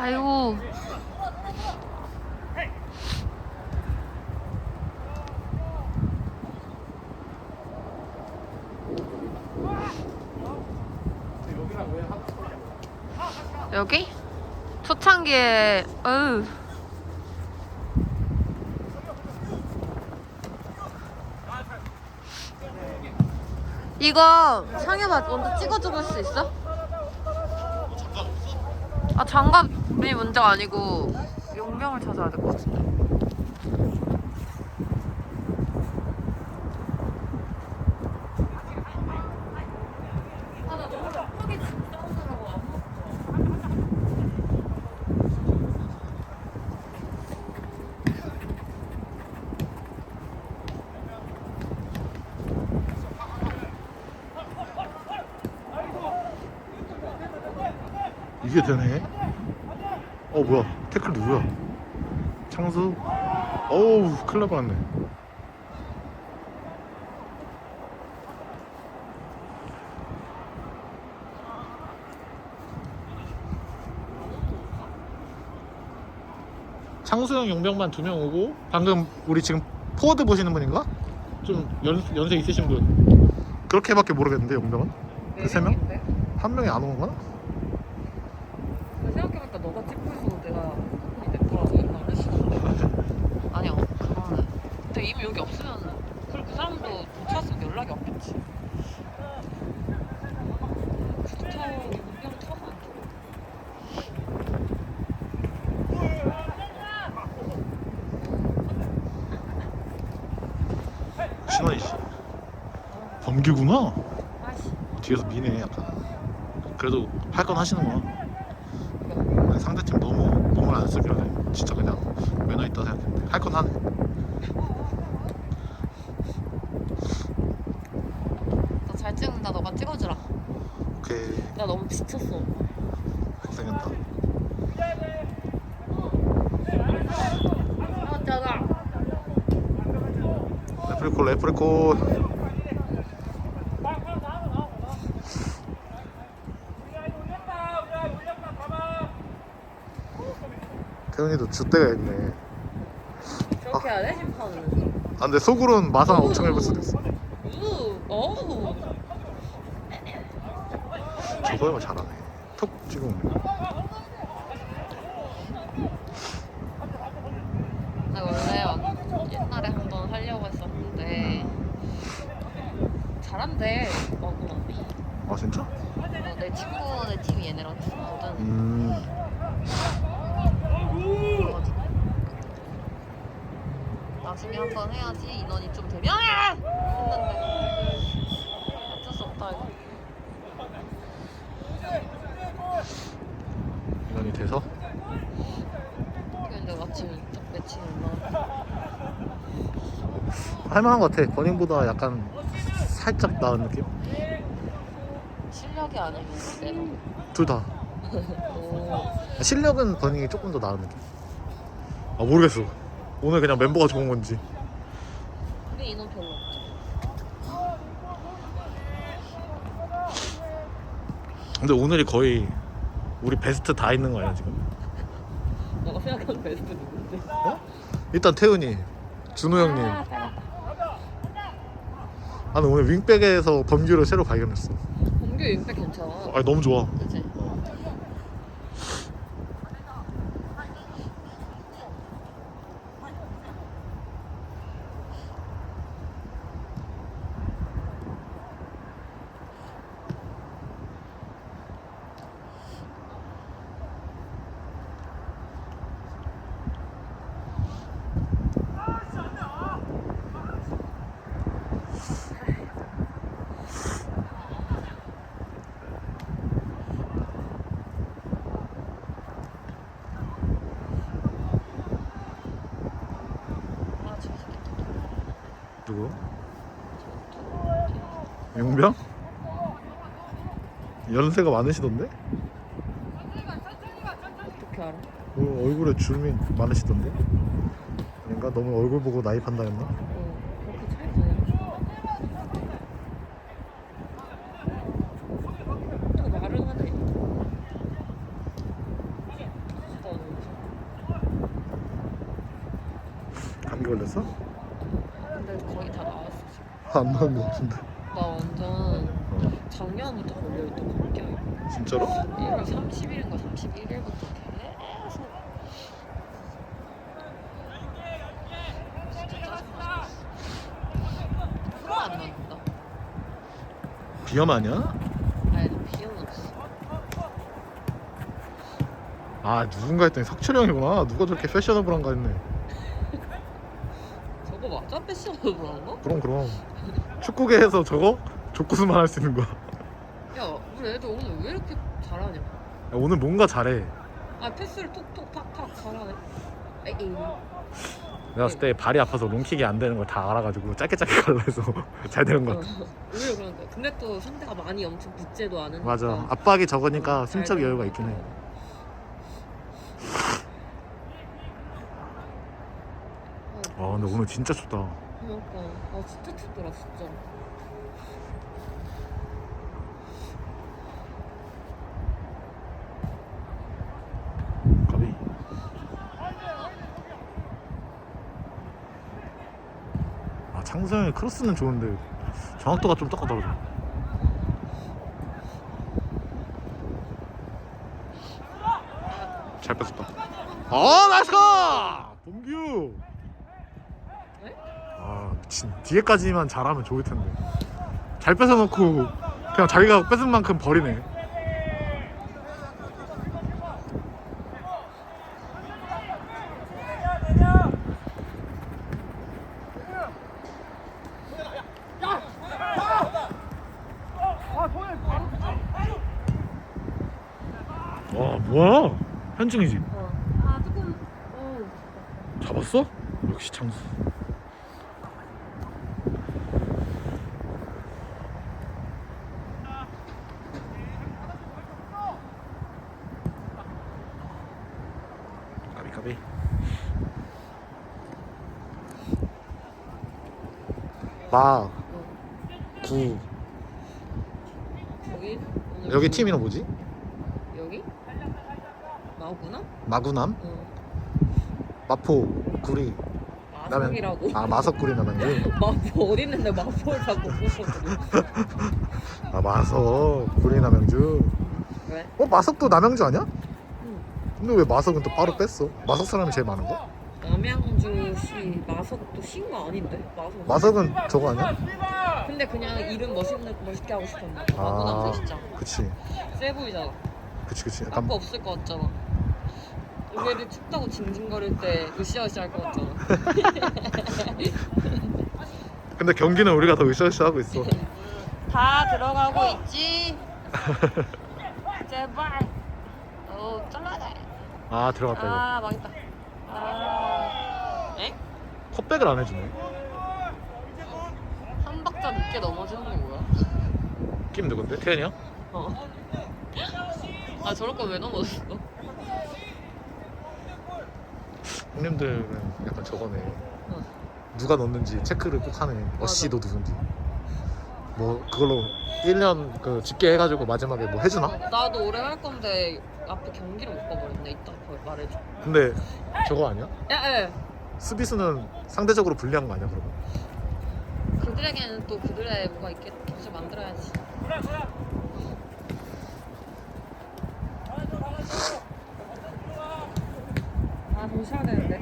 아이고. 여기? 초창기에 어우 이거 상해봐 먼저 찍어줄 수 있어? 아 장갑 이 문제가 아니고 용병을 찾아야 될 것 같은데 이게 되네. 태클 누구야? 창수? 어우 큰일 날 뻔했네. 창수형 용병만 두 명 오고 방금 우리 지금 포워드 보시는 분인가? 좀 연, 연세 있으신 분 그렇게밖에 모르겠는데 용병은? 그 세 명? 한 명이 안온 건가? 생각해보니까 너가 찍고 있어도 내가 핸드폰이 냈더라고 옛날에 아니야 그거는 근데 이미 여기 없으면은 그리고 그 사람도 도착했으면 연락이 없겠지. 구두차 용병 타면 안 돼. 신원이 씨 범규구나? 아씨. 뒤에서 미네 약간. 그래도 할 건 하시는구나 아니, 상대팀 너무 너무 안 쓰길래 진짜 그냥 매너 있다 생각했는데. 할 건 하네 너 잘 찍는다 너가 찍어주라 오케이 나 너무 지쳤어. 고생했다. 아 짜다 레프리콜 레프리콜. 태훈이도 줏대가 있네. 저렇게 해야 돼 심판은 아 근데 속으로는 마상 엄청 해볼 수도 있어 우 어우 저거야만 잘하네. 톡 찍으면 나 원래 완- 옛날에 한 번 하려고 했었는데 잘한대 어구남이 아 진짜? 어, 내 친구네 팀이 얘네랑 친거든 음 그래가지고 나중에 한 번 해야지 인원이 좀 되면 했는데 어쩔 수 없다 이거 인원이 돼서 근데 마침 이쪽 매칭이 올라 할만한 것 같아. 버닝보다 약간 살짝 나은 느낌? 실력이 내가 둘 다. 오. 실력은 버닝이 조금 더 나은 느낌. 아 모르겠어. 오늘 그냥 멤버가 좋은 건지. 우리 인원 별로 없죠 근데 오늘이 거의 우리 베스트 다 있는 거 아니야 지금? 너가 생각하는 베스트 누군데? 어? 일단 태훈이 준호 형님. 아, 나는 오늘 윙백에서 범규를 새로 발견했어. 범규 임팩 괜찮아. 아 너무 좋아. 그치? 연세가 많으시던데? 어떻게 알아? 뭐 얼굴에 주름이 많으시던데? 아닌가? 너무 얼굴 보고 나이 판단했나? 어, 어, 감기 걸렸어? 근데 거의 다 나왔어 지금. 안 나은 것 같은데. 작년부터 걸려있던 감기야. 진짜로? 1월 30일인가 31일부터 계속 진짜 짜증나 죽겠어 안 난다 비염 아니야? 아니 없어 아 누군가 했더니 석철이 형이구나. 누가 저렇게 패셔너블한가 했네. 저거 맞아? 패션으로 그런 거? 그럼 그럼. 축구계에서 저거 족구수만 할 수 있는 거야. 야, 야 우리 애들 오늘 왜 이렇게 잘하냐 오늘 뭔가 잘해. 아 패스를 톡톡 탁탁 잘하네 에잉 내가 봤을 때 발이 아파서 롱킥이 안 되는 걸 다 알아가지고 짧게 짧게 갈라 해서 잘 되는 것 어, 같아. 오히려 그런 거야 근데 또 상대가 많이 엄청 붙지도 않으니까 맞아. 압박이 적으니까 어, 잘 여유가 있긴 해. 거. 어, 아 근데 오늘 진짜 춥다. 그러니까 아 진짜 춥더라 진짜 가비. 아 창성이 크로스는 좋은데 정확도가 좀 똑같 떨어져. 잘 뺐었다. 아 나이스 가! 동규. 네? 아 미친 뒤에까지만 잘하면 좋을 텐데. 잘 뺏어놓고 그냥 자기가 뺏은 만큼 버리네. 와 뭐야? 현중이지. 어. 아 조금 어 잡았어? 역시 창수. 까비 까비. 마, 어. 구. 여기 오늘 여기 뭐- 팀 이름 뭐지? 여기 마구나? 마구남, 어 마포, 구리. 마석이라고 아 마석구리 남양주. 마포 어디 있는데 마포를 자꾸 부르거든 아 마석, 구리 남양주. 왜? 어 마석도 남양주 아니야? 응. 근데 왜 마석은 또 따로 뺐어? 마석 사람이 제일 많은 거? 마석도 신거 아닌데? 마석 마석은 저거 아니야? 근데 그냥 이름 멋있는 멋있게 하고 싶었나? 아. 마구나 그치. 세 보이잖아. 그치 그치. 약간 깎고 없을 것 같잖아. 우리 애들 춥다고 징징거릴 때 으쌰으쌰 할 것 같잖아. 근데 경기는 우리가 더 으쌰으쌰 하고 있어. 다 들어가고 있지? 제발. 어 잘라야 돼. 아 들어갔다 이거. 아 망했다. 아. 에? 컵백을 안 해주네 한 박자 늦게 넘어지는 건 뭐야? 김 누군데? 태현이야? 어. 아 저럴 거왜 넘어졌어? 형님들은 약간 저거네 어. 누가 넣는지 체크를 꼭 하네 어씨도 누군지 뭐 그걸로 1년 그 집계해가지고 마지막에 뭐 해주나? 나도 오래 할 건데 앞에 경기를 못 가버렸네. 이따 거 말해줘. 근데 저거 아니야? 야, 야. 수비수는 상대적으로 불리한 거 아니야 그러면? 그들에게는 또 그들의 뭐가 있겠 계속 만들어야지. 아, 좀 쉬어야 되는데.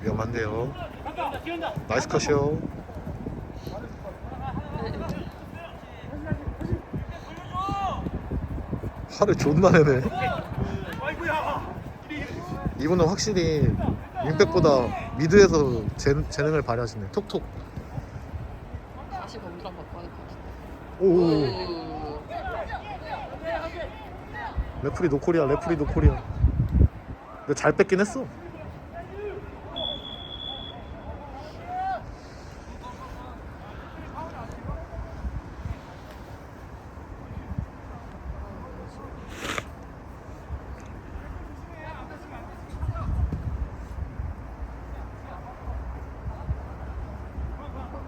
위험한데요 나이스 컷이요 화를 존나 내네 이 분은 확실히 윙백보다 미드에서 재, 재능을 발휘하시네. 톡톡. 다시 범주랑 바꿔야 될것 같아. 오. 오. 레프리 노코리아 레프리 노코리아. 근데 잘 뺏긴 했어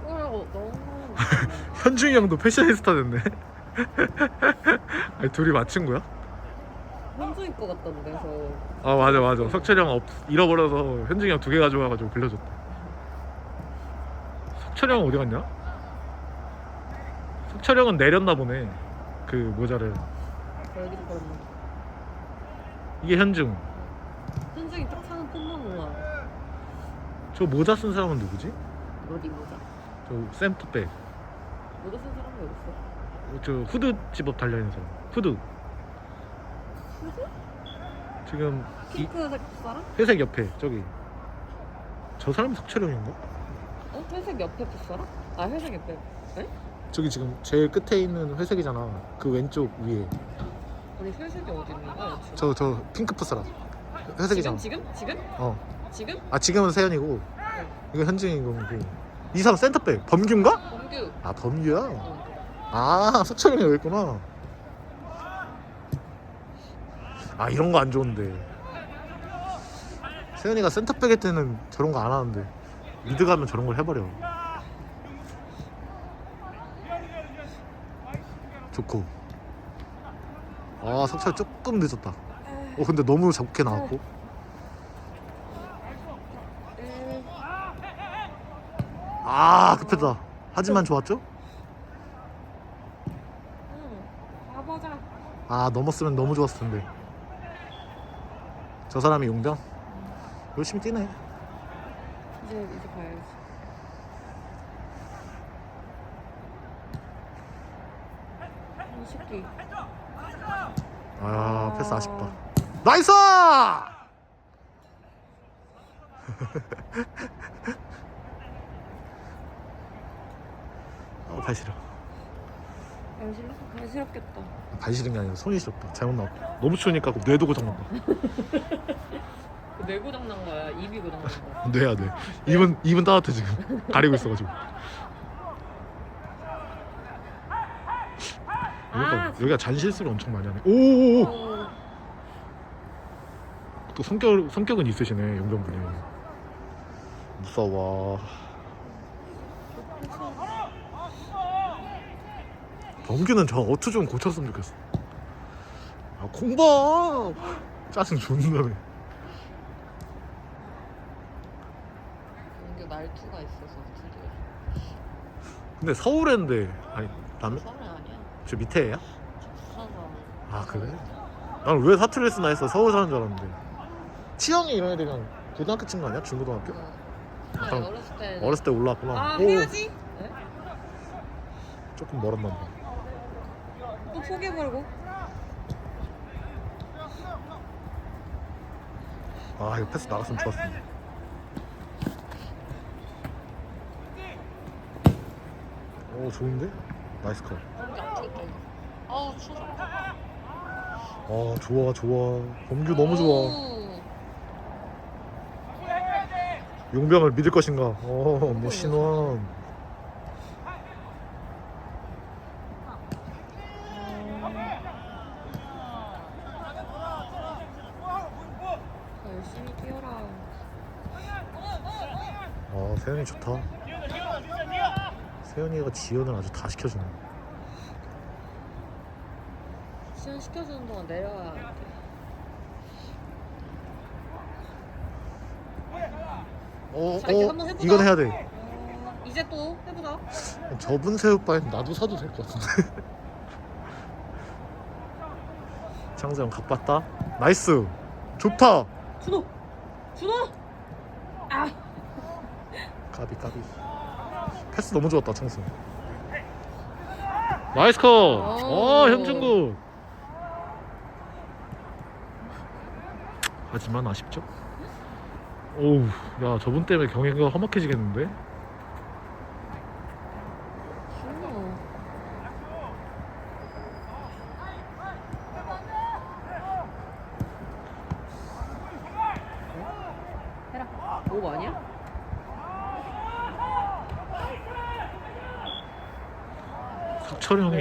어, 너무. 현중이 형도 패셔니스타 됐네 아니 둘이 맞춘 거야? 현주인 것 같던데 서아 맞아 맞아 석철이 형 없, 잃어버려서 현중이 형 두 개 가져와가지고 빌려줬대 석철이 형 어디 갔냐? 석철이 형은 내렸나 보네 그 모자를. 이게 현중 현주인 딱 사는 폰만 저 모자 쓴 사람은 누구지? 어디 모자? 저 샘프백 모자 쓴 사람이 어딨어? 저 후드 집업 달려있는 사람 후드 후드? 지금 이 핑크색 사람? 회색 옆에 저기 저 사람 석철이 형인가? 어? 회색 옆에 풋사람? 아 회색 옆에 에? 저기 지금 제일 끝에 있는 회색이잖아 그 왼쪽 위에 아니 회색이 어디 있는 거야? 지금? 저 저 핑크푸 사람 회색이잖아 지금? 지금? 어. 지금? 아 지금은 세현이고 이거 현중인 거고 이 사람 센터백 범규인가? 범규. 아 범규야? 어. 아 석철이 형이 여기 있구나. 아 이런 거 안 좋은데. 세현이가 센터백 할 때는 저런 거 안 하는데. 미드 가면 저런 걸 해버려. 좋고. 아 석철 조금 늦었다. 어 근데 너무 적게 나왔고. 에... 아 급했다 하지만 좋았죠? 응 가보자. 아 넘었으면 너무 좋았을 텐데. 저 사람이 용병? 열심히 뛰네. 이제 이제 가야지. 이 새끼 아 패스 아쉽다. 나이스! 어, 발 간지럽, 간지럽겠다. 발 시린 게 아니라 손이 시렵다. 잘못 나왔다. 너무 추우니까 그 뇌도 고장난다 그뇌 고장 난 거야. 입이 고장 난 거야. 뇌야 뇌. 입은, 입은 따뜻해 지금. 가리고 있어가지고. 여기가, 아, 여기가 잔실수를 엄청 많이 하네. 오오오! 어, 또 성격, 성격은 있으시네 용병분이. 무서워 범규는 저 어투 좀 고쳤으면 좋겠어. 아 공방 짜증 존나네 이게 날투가 있어서 드디어 근데 서울인데 아니 남그 서울 아니야. 저 밑에 애야? 부산 사람. 아 그래? 나는 왜 사투리를 쓰나 했어. 서울 사는 줄 알았는데. 치영이 이런 애들 그냥 고등학교 친구 아니야? 중고등학교? 응. 약간 네, 어렸을 때. 어렸을 때 올라왔구나. 아 오, 해야지. 네? 조금 멀었나 봐 또 포기해버리고. 아 이거 패스 나갔으면 좋았어. 오 좋은데? 나이스 컷. 거기 안 추웠다 아우 추워 아 좋아 좋아. 범규 너무 좋아. 용병을 믿을 것인가? 어 뭐 신원 열심히 뛰어라 아 세현이 좋다 세현이가 지연을 아주 다 시켜주네 시연 시켜주는 동안 내려와야 돼 어, 자, 이제 어 한번 해보자. 이건 해야 돼. 어, 이제 또 해보자. 저분 새우바엔 나도 사도 될 것 같은데. 창세형 각 봤다? 나이스! 좋다! 준호! 준호! 아! 까비 까비. 패스 너무 좋았다 창수 나이스 컷! 어 현중구 하지만 아쉽죠? 오우 야 저분 때문에 경기가 험악해지겠는데? 준호 해라 오 아니야?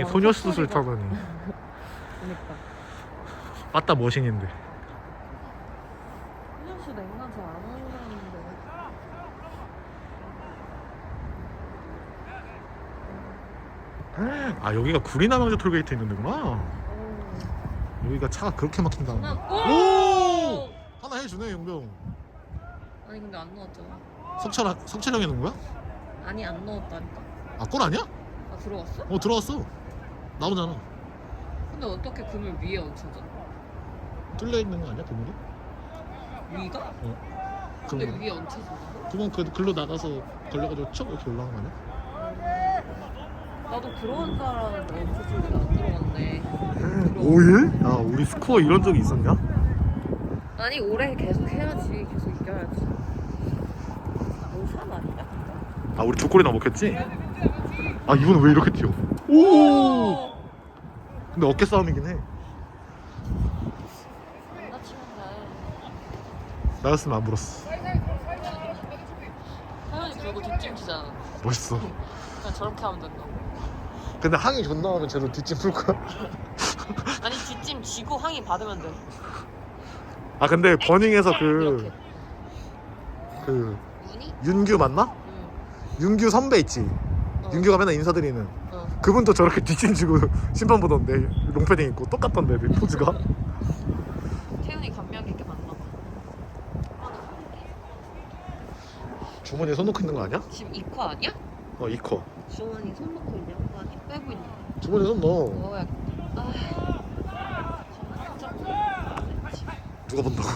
어, 소녀 수술 타더니 그니까 빠따 머신인데 아 여기가 구리남양주 톨게이트 있는 데구나 어, 여기가 차가 그렇게 막힌다. 오! 오! 하나 해주네 용병. 아니 근데 안 넣었잖아. 석철 석철 형이 넣은 거야? 아니 안 넣었다니까. 아골 아니야? 아 들어갔어? 어 들어왔어. 나오잖아. 근데 어떻게 그물 위에 얹혀져? 뚫려 있는 거 아니야 그물이? 위가? 근데 그럼 위에 얹혀진다고? 그만 그 글로 나가서 걸려가지고 쭉 이렇게 올라간 거 아니야? 나도 그런 줄 알았는데 얹혀진 게안 들어갔네. 오일? 야 우리 스코어 이런 적이 있었냐? 아니 올해 계속 해야지. 계속 이겨야지. 노산 아니야? 아 우리 두 골이나 먹혔지? 아 이분은 왜 이렇게 뛰어? 오! 근데 어깨 싸움이긴 해. 나였으면 안. 하연이 뒷짐 지잖아. 멋있어. 그냥 저렇게 하면 된다. 근데 항이 존나 하면 쟤도 뒷짐 풀 거야. 아니 뒷짐 지고 항이 받으면 돼. 아 근데 버닝에서 그 이렇게. 그? 윤규 맞나? 응. 윤규 선배 있지. 어. 윤규가 맨날 인사드리는. 어. 그분도 저렇게 뒷짐 지고 심판 보던데 롱패딩 입고 똑같던데 그 포즈가. 태훈이 감명 있게 봤나 봐. 주머니에 손 넣고 있는 거 아니야? 지금 이코 아니야? 어 이코. 주머니 손 넣고 있냐? 거 아니야? 빼고 있냐? 주머니에 손 넣어. 먹어야겠다. 아. 누가 본다고?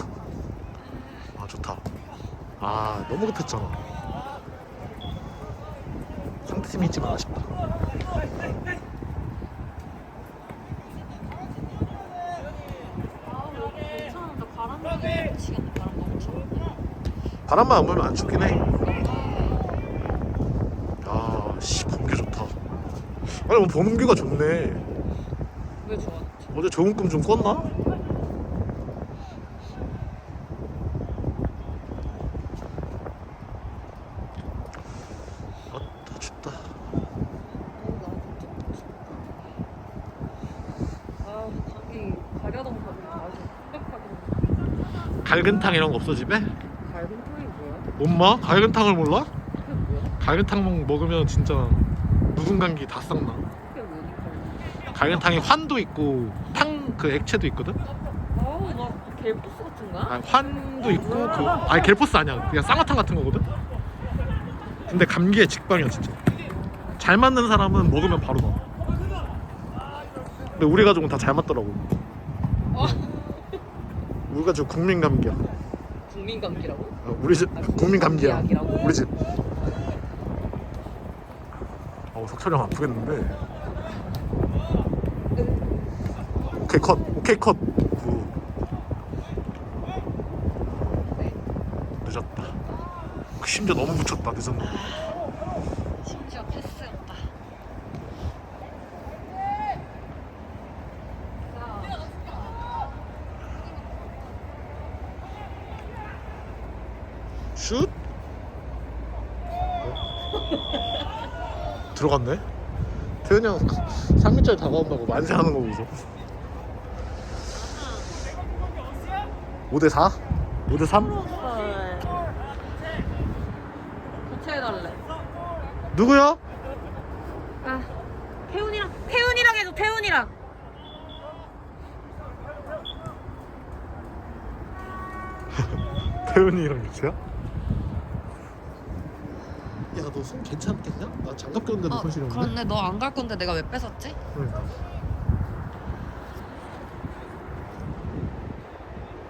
아 좋다. 아 너무 급했잖아. 상대팀이 있지만 아쉽다. 아 여기 괜찮은데 바람이 미치겠네. 바람 너무 차는데. 바람만 안 불면 안 춥긴 해. 야, 씨 공기 좋다. 아니 뭐 범규가 좋네. 왜 좋아하지? 어제 좋은 꿈 좀 꿨나? 아따 춥다. 아 감기 가려던 아주 빽빽하게. 갈근탕 이런 거 없어 집에? 뭐야? 엄마 갈근탕을 몰라? 그게 뭐야? 갈근탕 먹으면 진짜 묵은 감기 다 싹나. 그게 뭐니까? 갈근탕에 환도 있고 탕 그 액체도 있거든. 아우 막 갤포스 같은 거야? 아, 환도 있고 그 아니 갤포스 아니야. 그냥 쌍화탕 같은 거거든. 근데 감기에 직방이야 진짜. 잘 맞는 사람은 먹으면 바로 나. 근데 우리 가족은 다 잘 맞더라고. 어? 우리 가족 국민 감기야. 국민 감기라고? 어, 우리 집 국민 감기야. 약이라고? 우리 집. 어 석철이 형 아프겠는데. 오케이 컷. 오케이 컷. 구. 늦었다. 심지어 너무 붙였다. 늦었네. 심지어 패스였다. 슛. 어? 들어갔네. 태현이 형 3미짜리 다가온다고 만세하는 거 보소. 5대 4? 5대 3? 교체해달래. 누구야? 아, 태훈이랑 태훈이랑 해줘. 태훈이랑. 태훈이랑 교체야? 야 너 손 괜찮겠냐? 나 장갑 꼈는데도 손 시렸는데? 그런데 너 안 갈 건데 내가 왜 뺏었지? 그러니까.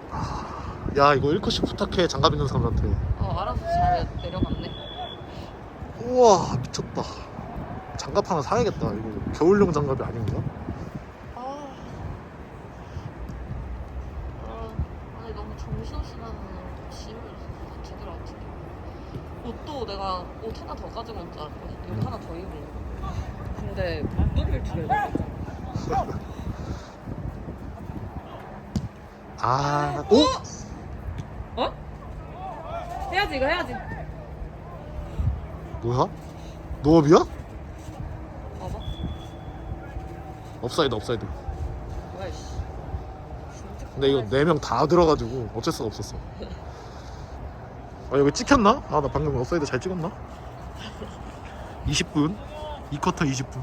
아, 야 이거 1컷씩 부탁해 장갑 있는 사람한테 어, 알아서 잘 내려갔네. 우와 미쳤다 장갑 하나 사야겠다 이거 겨울용 장갑이 아닌가? 아, 아, 아니 너무 정신없이나는 짐을 제대로 안 챙겨. 옷도 내가 옷 하나 더 가지고 온 줄 알았거든. 이거 하나 더 입으려고. 근데 무릎을 두개 넣었잖아. 아 오? 어? 해야지 이거 해야지. 뭐야? 노업이야? 봐봐. 업사이드 업사이드 뭐야 씨. 근데 이거 네 명 다 들어가지고 어쩔 수가 없었어 아 여기 찍혔나? 아 나 방금 업사이드 잘 찍었나? 20분 2쿼터 20분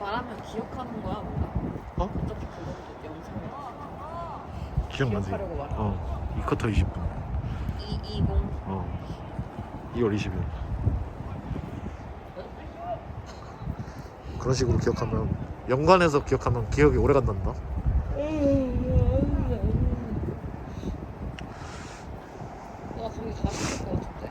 말하면 기억하는 거야 뭐야? 어? 어차피 그것도 영상이야. 기억나지? 기억하려고 말해. 어. 2쿼터 20분. 220. 어. 2월 20일. 그런 식으로 기억하면 연관해서 기억하면 기억이 오래 간단다. 와 거기 가고 싶을 것 같은데.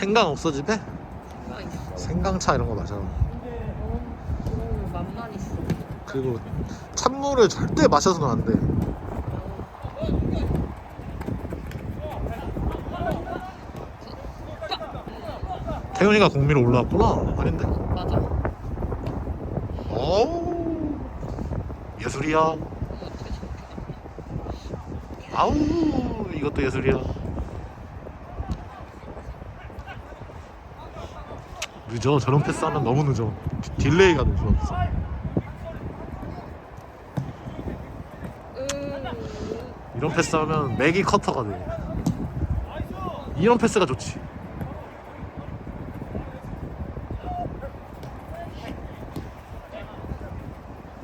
생강? 생각 있어. 생강차 이런 거 마셔. 어, 맛만 있어. 그리고 찬물을 절대 마셔서는 안 돼. 태훈이가 공미로 올라왔구나. 아닌데? 맞아. 어우 예술이야. 저렇게 아우 이것도 예술이야. 늦어 저런 패스하면 너무 늦어. 디- 딜레이가 늦어. 으, 이런 패스하면 맥이 커터가 돼. 이런 패스가 좋지.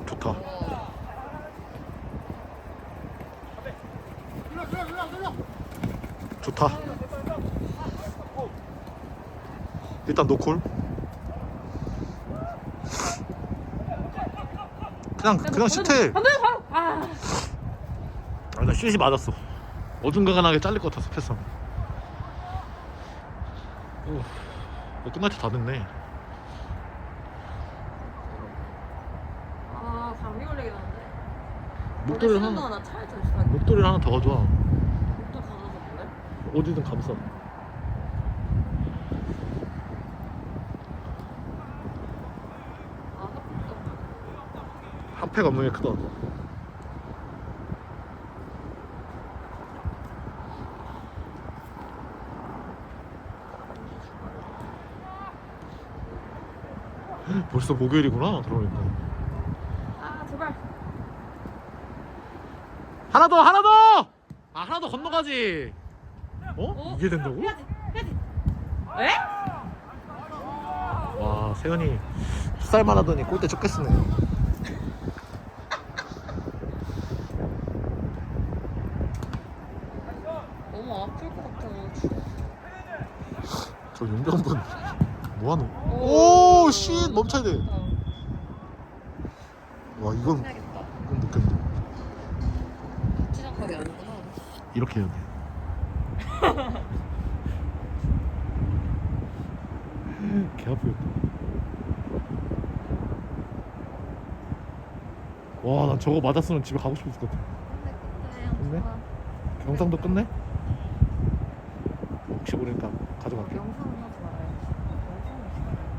좋다. 어, 좋다. 일단 노콜. 그냥 그냥 슛해. 안돼 바로. 아. 아 나 슛이 맞았어. 어중간하게 잘릴 것 같아서 패스. 오, 이거 끝날 때 다 됐네. 아 감기 걸리겠는데. 목도리를 하나 하나 나 차에 좀 있어. 목도리를 하나 더 가져와. 목도 가져서 볼래? 어디든 감싸. 아 없는 게 크다. 벌써 목요일이구나. 그러니까. 아 제발. 하나 더, 하나 더. 아 하나 더 건너가지. 어? 어? 이게 된다고? 해야지 해야지. 에? 와 세현이 풋살만 하더니 골대 쫓겨 쓰네. 너무 아플 것 같아. 너무 추워. 저 용병분 뭐하노? 오. 오, 쉿 멈춰야 돼. 와 이건 해야겠다. 이건 느꼈네. 시작하게 하는구나. 이렇게 해야 돼. 개 아프겠다. 와, 난 저거 맞았으면 집에 가고 싶었을 것 같아. 근데? 영상도 끝내? 혹시 모르니까 가져갈게. 말아야지. 영상은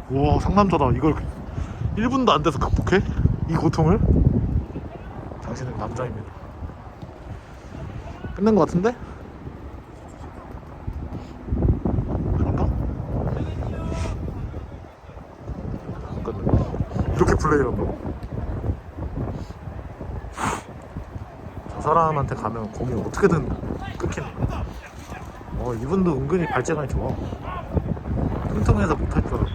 와, 상남자다. 이걸 1분도 안 돼서 극복해? 이 고통을? 당신은 남자입니다. 끝낸 것 같은데? 그런가? 이렇게 플레이한다고? 저 사람한테 가면 공이 어떻게든 끊기네. 어, 이분도 은근히 발재간이 좋아. 뚱뚱해서 못할 줄 알아.